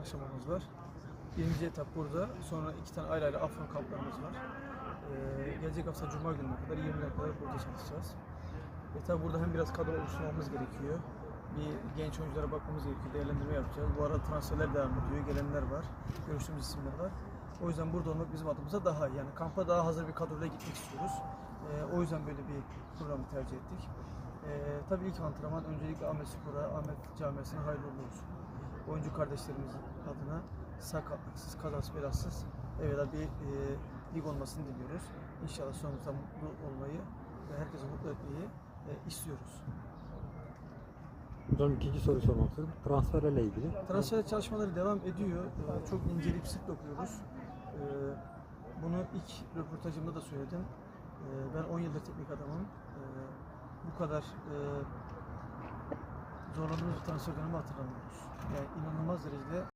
aşamamız var. Birinci etap burada. Sonra iki tane ayrı ayrı Afyon kamplarımız var. Ee, gelecek hafta Cuma gününe kadar 20 kadar burada çalışacağız. E tabi burada hem biraz kadro oluşturmamız gerekiyor. Bir genç oyunculara bakmamız gerekiyor. Değerlendirme yapacağız. Bu arada transferler devam ediyor. Gelenler var. Görüştüğümüz isimler var. O yüzden burada olmak bizim adımıza daha iyi. Yani kampa daha hazır bir kadroyla gitmek istiyoruz. Ee, o yüzden böyle bir programı tercih ettik. Ee, tabii ilk antrenman öncelikle Ahmet Spor'a, Ahmet Camiası'na hayırlı olsun. Oyuncu kardeşlerimiz adına sakatlıksız, kazasız, belasız evvela bir e, lig olmasını diliyoruz. İnşallah sonunda mutlu olmayı ve herkese mutlu etmeyi e, istiyoruz. Hocam ikinci soru sormak istiyorum. Transferlerle ilgili. Transfer çalışmaları devam ediyor. Ee, Çok inceleyip sık dokuyoruz. Ee, Bunu ilk röportajımda da söyledim. Ee, Ben 10 yıldır teknik adamım. Ee, Bu kadar e, zorlandığımız bir transfer dönemi hatırlamıyoruz. İnanılmaz derecede